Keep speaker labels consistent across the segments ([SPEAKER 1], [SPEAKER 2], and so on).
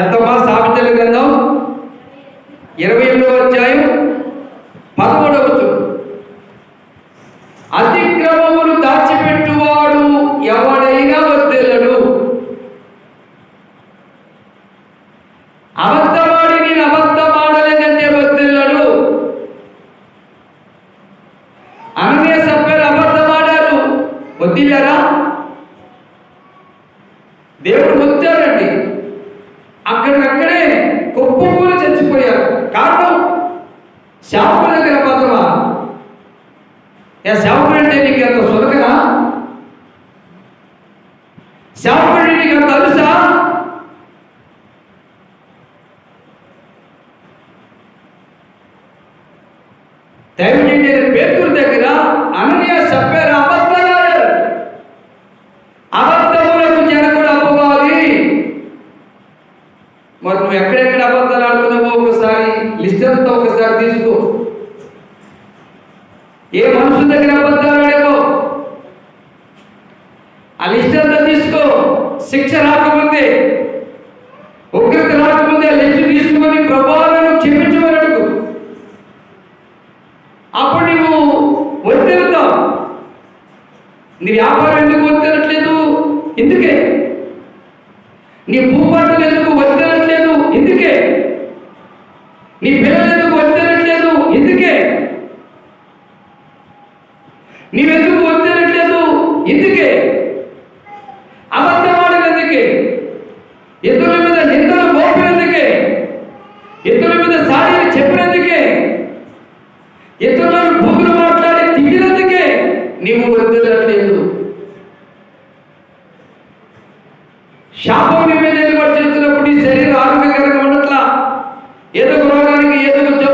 [SPEAKER 1] ఎంతమ్మా సామెతల గ్రంథం? ఇరవై ఎనిమిదవ అధ్యాయం పదమూడవ వచనం. అతిక్రమములు దాచిపెట్టువాడు ఎవడైనా వర్దిల్లడు అబద్ధమాడి నేను అబద్ధమాడలేదంటే వర్దిల్లడు అననే సభ్యులు అబద్ధమాడారు. వద్దిల్లారా దేవుడు వచ్చాడండి అక్కడికక్కడే కుప్పకూలు చచ్చిపోయారు కారణం శాపం దగ్గర అబద్ధమా ఏ సేవకుడు అంటే నీకు ఎంత సులకనా శాపం నీకు ఎంత తెలుసా? దైవజండి పేదూరు దగ్గర అననీయ సభ్యులు అబద్ధాలు అబద్ధములకు జనకుడు అవ్వాలి మరి నువ్వు ఎక్కడెక్కడ అబద్ధాలు ఆడుతున్నావో ఒకసారి లిస్ట్ అంతా ఒకసారి తీసుకో. ఏ మనుషుల దగ్గర అబద్ధాలు ఆడావో? ఆ లిస్ట్ అంతా తీసుకో. శిక్ష రాకముందే ఉగ్రత రాకముందే ఆ లిస్ట్ తీసుకొని ప్రభావాలను క్షమించమని అడుగు. అప్పుడు నువ్వు వద్దెలుతావు నీ వ్యాపారం ఎందుకు వద్దనట్లేదు ఎందుకే నీ భూపాటలు ఎందుకు వద్దనట్లేదు ఎందుకే నీ పిల్లలు ఎందుకు వద్దనట్లేదు ఎందుకే నీవెందుకు వద్దనట్లేదు ఎందుకే అబద్ధమాడలు ఎందుకే ఇతరుల మీద నిందలు మోపినందుకే. ఇతరుల మీద సాడీలు చెప్పినందుకే. ఇతరులను బుద్ధులు మాట్లాడి తిట్టినందుకే నీవు వద్దనట్లేదు శాపం మీద ఏర్పాటు చేస్తున్నప్పుడు ఈ శరీరం ఆరోగ్యకరంగా ఉండట్లా ఏదో రోగానికి ఏదో ఏదో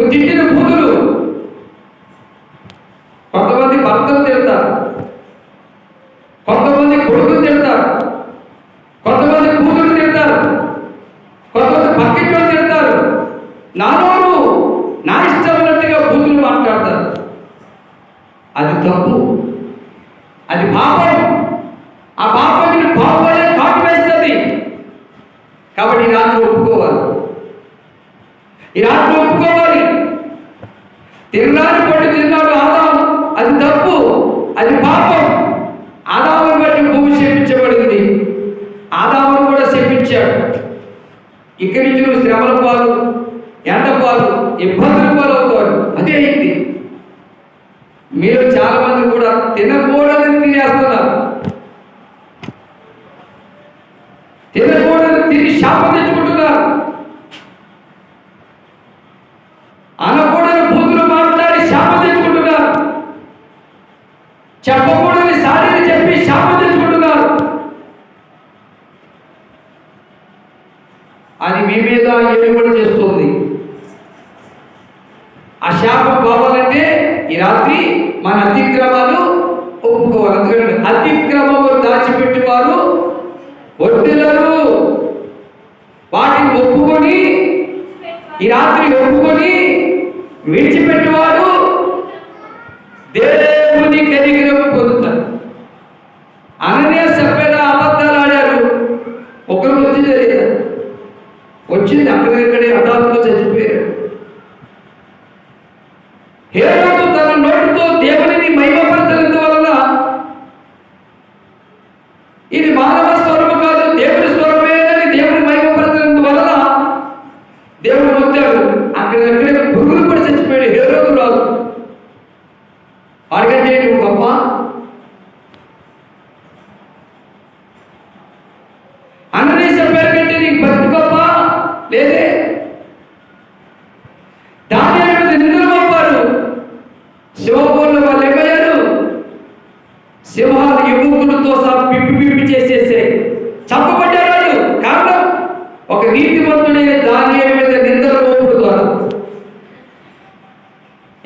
[SPEAKER 1] నువ్వు తిట్టిన బూతులు కొంతమంది భర్తలు తిడతారు. కొంతమంది కొడుకులు తిడతారు. కొంతమంది కూతురు తిడతారు. కొంతమంది పక్కింటి తిడతారు. నానోరు నా ఇష్టమైనట్టుగా కూతురు మాట్లాడతారు. అది తప్పు. అది పాపం. ఆ పాపం పాపమే కాటు వేస్తుంది కాబట్టి ఈ రాత్రి ఒప్పుకోవాలి. ఈ రాత్రి ఒప్పుకోవాలి. మీరు చాలా మంది కూడా తినకూడదని తినేస్తున్నారు. తినకూడదని తిని శాపం తెచ్చుకుంటున్నారు. అనకూడని బూతులు మాట్లాడి శాపం తెచ్చుకుంటున్నారు. చెప్పకూడని సారీని చెప్పి శాపం తెచ్చుకుంటున్నారు. అది మీ మీద కూడా చేస్తుంది. ఆ శాపం పోవాలంటే ఈ రాత్రి మన అతిక్రమాలు ఒప్పుకోవాలి. అందుకని అతిక్రమము దాచిపెట్టేవారు ఒడ్డులరు వాటిని ఒప్పుకొని ఈ రాత్రి ఒప్పుకొని విడిచిపెట్టువాడు దేవుని కనిగ్రహం పొందుతారు. అననే సభ్యుల అబద్ధాలు ఆడారు. ఒకరు వచ్చింది జరిగింది. వచ్చింది అక్కడికక్కడే తన నోటితో మహిమపరచడం వలన ఇది మానవ స్వరము కాదు దేవుని స్వరమేనని దేవుని మహిమపరచడం వలన దేవుడు వచ్చాడు. అక్కడ అక్కడికక్కడే పురుగులు కూడా చచ్చిపోయాడు ఏ రోజు. రాదు అడగంటే నువ్వు గొప్ప? అన్నదేశం పేరు కంటే నీకు బతుకు గొప్ప? లేదే? ఒక నీతిమంతుడైన దాని మీద నిందలు మోపుడు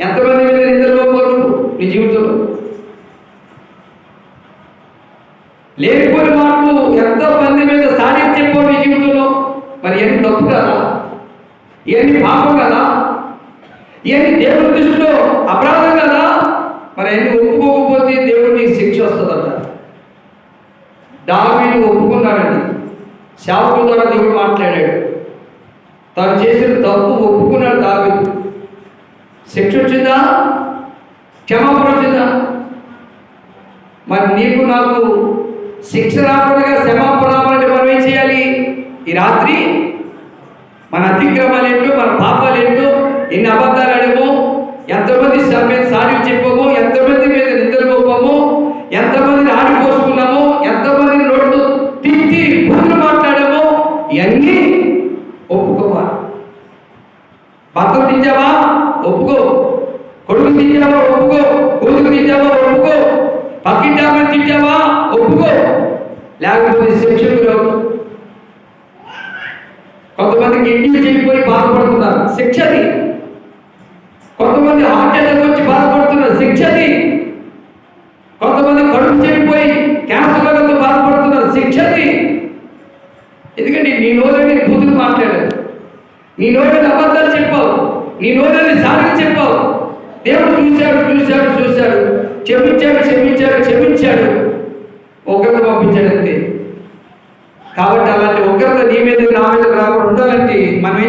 [SPEAKER 1] ఎంతమంది మీద నిందలు మోపారు నీ జీవితంలో? లేనిపోయిన మాటలు ఎంతో మంది మీద సాధించి నీ జీవితంలో? మరి ఏమి తప్పు కదా? ఏమి పాపం కదా? ఏమి దేవుడి దృష్టిలో అపరాధం కదా? మరి ఏమి ఒప్పుకోకపోతే దేవుడు నీకు శిక్ష వస్తుందట దావీదు ఒప్పుకున్నాడండి. శాపం ద్వారా దేవుడు మాట్లాడాడు. తాను చేసిన తప్పు ఒప్పుకున్నాడు దావీదు. శిక్ష వచ్చిందా? క్షమాపణ వచ్చిందా? మరి నీకు నాకు శిక్ష రాకుండా క్షమాపణ రావాలంటే మనం ఏం చేయాలి? ఈ రాత్రి మన అతిక్రమాలు ఏంటో మన పాపాలు ఏంటో ఎన్ని అబద్ధాలు ఆడామో ఎంతమంది స- మీద సాడీలు చెప్పామో ఎంతమంది మీద నిద్రపోపామో ఎంతమందిని ఆడిపోసుకున్నాము ఎంతమందిని నోట్లు తిట్టి బుద్ధులు ఇవన్నీ ఒప్పుకోవాలి భర్త తింటావా ఒప్పుకో కొడుకు తింటావా ఒప్పుకో కూతురు తింటావా ఒప్పుకో పక్కింటామని తింటావా ఒప్పుకో లేకపోతే శిక్షకు రావు కొంతమంది కిడ్నీలు చెడిపోయి బాధపడుతున్నారు శిక్షది కొంతమంది హార్ట్ అటాక్ వచ్చి బాధపడుతున్నారు శిక్షది కొంతమంది కడుపు చెడిపోయి నోరు నీ నోరని బుద్ధులు మాట్లాడారు నీ నోరు అబద్ధాలు చెప్పావు. నీ నోరుని సారికి చెప్పావు. దేవుడు చూశాడు చూశాడు చూశాడు. క్షమించాడు క్షమించాడు క్షమించాడు. ఒకరిని పంపించాడు అంతే కాబట్టి అలాంటి ఉగ్రత నీ మీద నా మీద రాకుండా ఉండాలంటే మనం